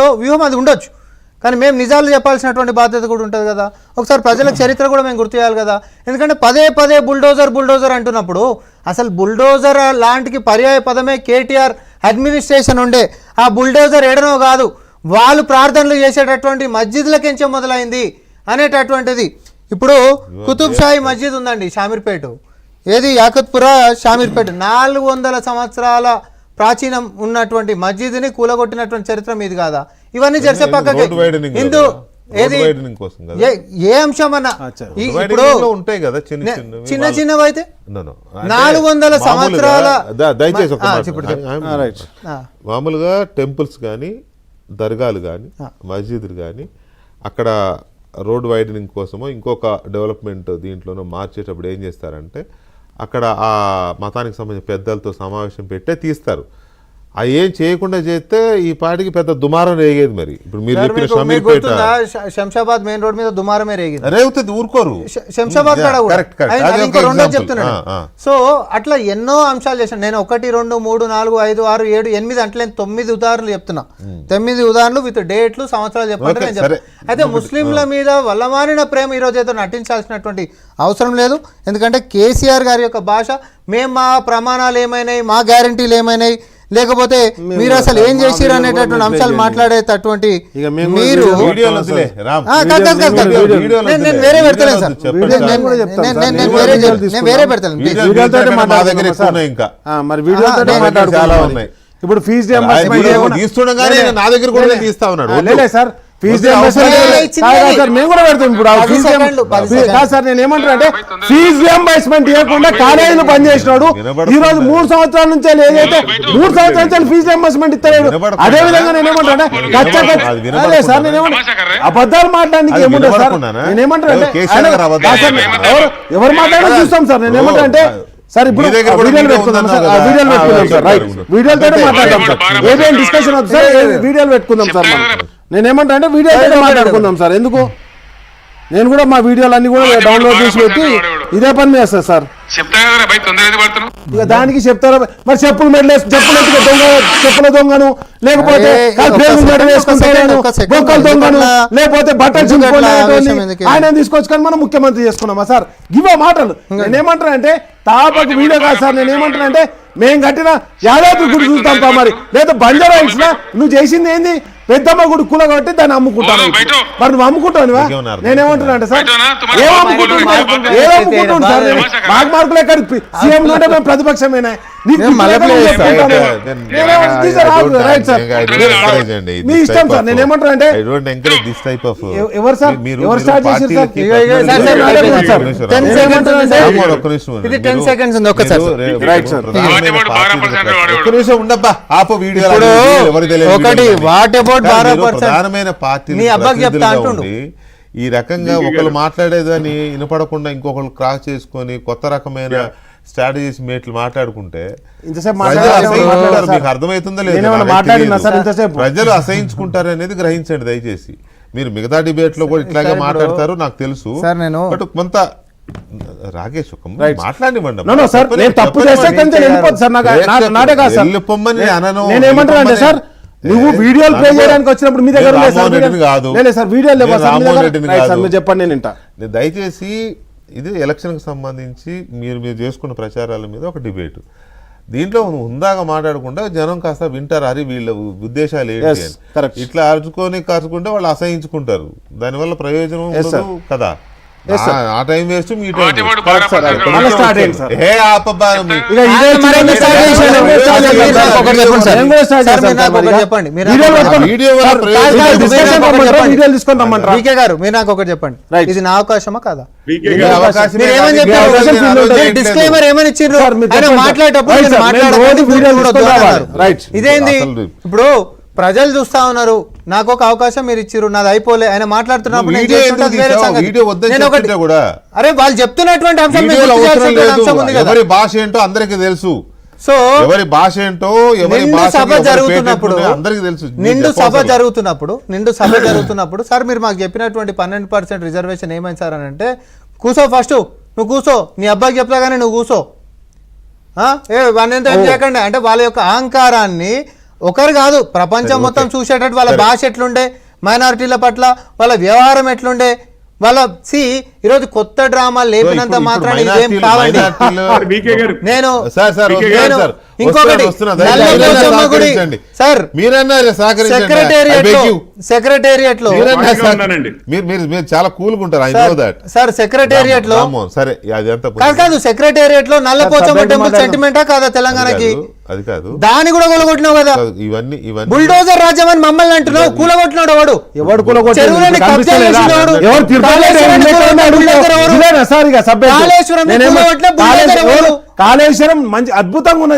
లో వ్యూహం అది ఉండొచ్చు. కానీ మేము నిజాలు చెప్పాల్సినటువంటి బాధ్యత కూడా ఉంటుంది కదా. ఒకసారి ప్రజల చరిత్ర కూడా మేము గుర్తు చేయాలి కదా. ఎందుకంటే పదే పదే బుల్డోజర్ బుల్డోజర్ అంటున్నప్పుడు అసలు బుల్డోజర్ లాంటికి పర్యాయ పదమే కేటీఆర్ అడ్మినిస్ట్రేషన్ ఉండే. ఆ బుల్డోజర్ ఏడనో కాదు వాళ్ళు ప్రార్థనలు చేసేటటువంటి మస్జిద్లకించే మొదలైంది అనేటటువంటిది. ఇప్పుడు కుతుబ్షాహి మస్జిద్ ఉందండి షామీర్పేట. ఏది యాకత్పుర షామీర్పేట. నాలుగు వందల సంవత్సరాల ప్రాచీనం ఉన్నటువంటి మస్జిద్ని కూలగొట్టినటువంటి చరిత్ర మీది కాదా? ఇవన్నీ చర్చ పక్కకి. హిందూ కదా? రోడ్ ఏది? వైడనింగ్ కోసం కదా? ఏ- అంశం అన్న? ఇప్పుడు ఉంటాయి కదా చిన్న చిన్న చిన్నవి అయితే? No, no. అంటే నాలుగు వందల సంవత్సరాల దయచేసి మామూలుగా టెంపుల్స్ కానీ దర్గాలు కానీ. మస్జిద్లు కానీ అక్కడ రోడ్ వైడనింగ్ కోసమో ఇంకొక డెవలప్మెంట్ దీంట్లోనో మార్చేటప్పుడు ఏం చేస్తారంటే అక్కడ ఆ మతానికి సంబంధించిన పెద్దలతో సమావేశం పెట్టే తీస్తారు. అవి ఏం చేయకుండా చేస్తే ఈ పాటికి పెద్ద దుమారం రేగేది మరి. ఇప్పుడు మీరు చెప్పిన శంషాబాద్ మెయిన్ రోడ్ మీద దుమారమే రేగింది. రేగుతుంది ఊరుకోరు. శంషాబాద్ అది రెండో. చెప్తున్నాడు. ఆ. సో అట్లా ఎన్నో అంశాలు చేశాను. నేను ఒకటి రెండు మూడు నాలుగు ఐదు ఆరు ఏడు ఎనిమిది అంటే నేను తొమ్మిది ఉదాహరణలు చెప్తున్నా. తొమ్మిది ఉదాహరణలు విత్ డేట్లు సంవత్సరాలు చెప్పండి ఓకే, నేను చెప్తాను. అయితే ముస్లింల మీద వల్లమానిన ప్రేమ ఈ రోజు ఏదో నటించాల్సినటువంటి అవసరం లేదు. ఎందుకంటే కేసీఆర్ గారి యొక్క భాష మేము మా ప్రమాణాలు ఏమైనాయి మా గ్యారంటీలు ఏమైనాయి లేకపోతే మీరు అసలు ఏం చేసిరు వీడియో అనేటటువంటి అంశాలు. మాట్లాడేటటువంటి మీరు వీడియో వీడియోలు వదిలే, రామ్. ఆ, కాదు, కాదు, కాదు, కాదు. వీడియోలు వదిలే. నేను- వేరే పెడతలేను సార్. నేను- వేరే నేను వేరే. పెడతాను ఇంకా. మరి మాట్లాడుకుందాం చాలా. ఉన్నాయి. ఇప్పుడు ఫీజు వీడియో నా దగ్గర కూడా నేను తీస్తా ఉన్నాడు. లేదు. సార్ మేము కూడా పెడతాం ఇప్పుడు సార్ నేను ఏమంటున్నా అంటే ఫీజు రియంబర్స్మెంట్ ఇవ్వకుండా కాలేజీలు పనిచేసినాడు. ఈ రోజు మూడు సంవత్సరాల నుంచి ఏదైతే మూడు సంవత్సరాల నుంచి ఫీజు రియంబర్స్మెంట్ ఇస్తలేడు వినబడుతుంది. అదే విధంగా నేను ఏమంటా అంటే కచ్చ సార్ నేను ఏమంటా అబద్ధాలు మాట్లాడడానికి ఏముండదు సార్. వినబడుతుందానా? నేను ఏమంటాను అంటే ఎవరు మాట్లాడినా చూస్తాం సార్. నేను అంటే సార్ ఇప్పుడు వీడియోలు వీడియో పెట్టుకుందాం సార్? వీడియోలు పెట్టుకుందాం సార్. రైట్. వీడియోలతో మాట్లాడదాం సార్. బాగా ఏదేం డిస్కషన్ వద్దు సార్. వీడియోలు పెట్టుకుందాం సార్ మనం. నేను ఏమంటా అంటే వీడియోతో మాట్లాడుకుందాం సార్. ఎందుకు? నేను కూడా మా వీడియోలు అన్ని కూడా డౌన్లోడ్ చేసి పెట్టి ఇదే పని చేస్తా సార్. ఇక దానికి చెప్తారా? మరి చెప్పులు మెడలేసి చెప్పులు ఎత్తుకు దొంగ చెప్పుల దొంగను. లేకపోతే. బొక్కల దొంగను? లేకపోతే బట్టలు ఎందుకు? ఆయన తీసుకొచ్చుకొని మనం ముఖ్యమంత్రి చేసుకున్నామా సార్? ఇవో మాటలు. నేనేమంటానంటే తాపకు వీడియో కాదు సార్. నేనేమంటానంటే మేము కట్టిన యాదాద్రి గుడి చూస్తాం మరి లేదా బంజారా హిల్స్ నువ్వు చేసింది ఏంది పెద్దమ్మ గుడి కుల కాబట్టి దాన్ని అమ్ముకుంటాను. మరి నువ్వు అమ్ముకుంటావునివా ఇంకేమన్నారు? నేనేమంటున్నా అంటే సార్ ఏం? బయట. ఏం సార్? మాకు మార్కులు ఎక్కడ సీఎం మేము ప్రతిపక్షమేనా మీ ఇష్టం సార్ of- నేను of- ఎవ- ఎవరు సార్? మీరు- ఎవరు మీరు start చేశారు సార్? పార్టీలకి ఇక- ఇక- personal- సార్, సార్, ఒక్క ఆగండి నిమిషం, సార్. ఒక్క నిమిషం, 10 రాము. seconds ఉంది సార్. రాము, ఒక్క నిమిషం ఉంది. ఇది 10 మీరు- seconds ఉంది, ఒక్క మీరు సార్. రేపు Right, sir. ప్రధానమైన వాటి బారా పార్టీలు పర్సెంట్ కదా. వాడేవాడు. ఒక్క నిమిషం ఉండబ్బా ఆపు వీడియో ఇప్పుడు ఎవరికి తెలియదు ఒకటి, about కాదు, బారా పర్సెంట్? నీ అబ్బాకి చెప్తా అంటుండు. ఈ రకంగా ఒకళ్ళు మాట్లాడేదని వినపడకుండా ఇంకొకళ్ళు క్రాస్ చేసుకొని కొత్త రకమైన స్ట్రాటజీస్ మేట్లు మాట్లాడుకుంటే మీకు. అర్థమవుతుందో లేదో? ప్రజలు అసహించుకుంటారు అనేది గ్రహించండి దయచేసి. మీరు మిగతా డిబేట్లో కూడా ఇట్లాగే మాట్లాడతారు నాకు తెలుసు. సార్, నేను- బట్ కొంత రాకేష్ ఒక. మాట్లాడివ్వండి నో నో సార్ చెప్పని- నేను తప్పు చేస్తే సార్ నాకు నా- నాటే కాదు సార్. వెళ్ళిపోమ్మని అనను. సార్ నువ్వు వీడియోలు ప్లే చేయడానికి వచ్చినప్పుడు మీ దగ్గర? కాదు. సార్ వీడియోలు సార్. మీరు చెప్పండి నేను నేను దయచేసి ఇది ఎలక్షన్కి సంబంధించి మీరు మీరు చేసుకున్న ప్రచారాల మీద ఒక డిబేట్ దీంట్లో హుందాగా మాట్లాడకుండా జనం కాస్త వింటారు అరే వీళ్ళ ఉద్దేశాలు ఏంటి. ఇట్లా అరుచుకొని కరుచుకుంటే వాళ్ళు అసహించుకుంటారు దానివల్ల ప్రయోజనం కదా. ఆ- టైం వేస్ట్ మీ టైం అయింది సార్. ఏ ఆపబ్బా ఇక ఇదే మరి చేశారు? ఒకటి చెప్పండి సార్. నేను కూడా చేశాను నాకు ఒకటి. చెప్పండి. వీడియో వల్ల. వీడియోలు తీసుకొని రమ్మంటారా? వికే గారు మీరు నాకు ఒకటి చెప్పండి. ఇది నా అవకాశమా కాదా మీరు ఏమని చెప్పారు. డిస్క్లైమర్ ఏమని ఇచ్చిండ్రు ఆయన. మాట్లాడేటప్పుడు. Right. ఇదేంది ఇప్పుడు ప్రజలు చూస్తా ఉన్నారు. నాకు ఒక అవకాశం మీరు ఇచ్చిర్రు. నాది అయిపోలే. ఆయన మాట్లాడుతున్నప్పుడు. అరే వాళ్ళు చెప్తున్నటువంటి అంశం భాష ఏంటో అందరికీ తెలుసు. సో ఎవరి భాష ఏంటో ఎవరి సభ జరుగుతున్నప్పుడు అందరికీ తెలుసు. నిండు సభ. జరుగుతున్నప్పుడు నిండు సభ జరుగుతున్నప్పుడు సార్ మీరు మాకు చెప్పినటువంటి పన్నెండు పర్సెంట్ రిజర్వేషన్ ఏమైంది సార్ అని అంటే కూసో ఫస్ట్ నువ్వు కూసో. నీ అబ్బాయికి చెప్తా కానీ నువ్వు కూసో? ఏ వాడిని ఎంత చేయకండి. అంటే వాళ్ళ యొక్క అహంకారాన్ని ఒకరు కాదు ప్రపంచం మొత్తం. చూసేటట్టు వాళ్ళ. భాష ఎట్లుండే మైనారిటీల పట్ల వాళ్ళ వ్యవహారం ఎట్లుండే వాళ్ళ సి ఈరోజు కొత్త డ్రామాలు లేపినంత ఇప్పుడు- మాత్రాన ఇప్పుడు ఇదేం కావండి నేను ఇంకొకటి. సార్ సెక్రటేరియట్లో. సెక్రటేరియట్లో. మీరు మీరు మీరు చాలా కూల్గా ఉంటారు I sir, know that sir సెక్రటేరియట్లో సరే కాదు కాదు సెక్రటేరియట్లో Nalla sir, Pochamma subject temple. సెంటిమెంటా కాదా తెలంగాణకి అది కాదు. దాన్ని కూడా కొలగొట్టినావు కదా. ఇవన్నీ ఇవన్నీ బుల్డోజర్ రాజ్యం అని మమ్మల్ని అంటున్నావు. కూలగొట్టినాడు వాడు. ఎవడు? కాళేశ్వరం మంచి అద్భుతంగా ఉన్నది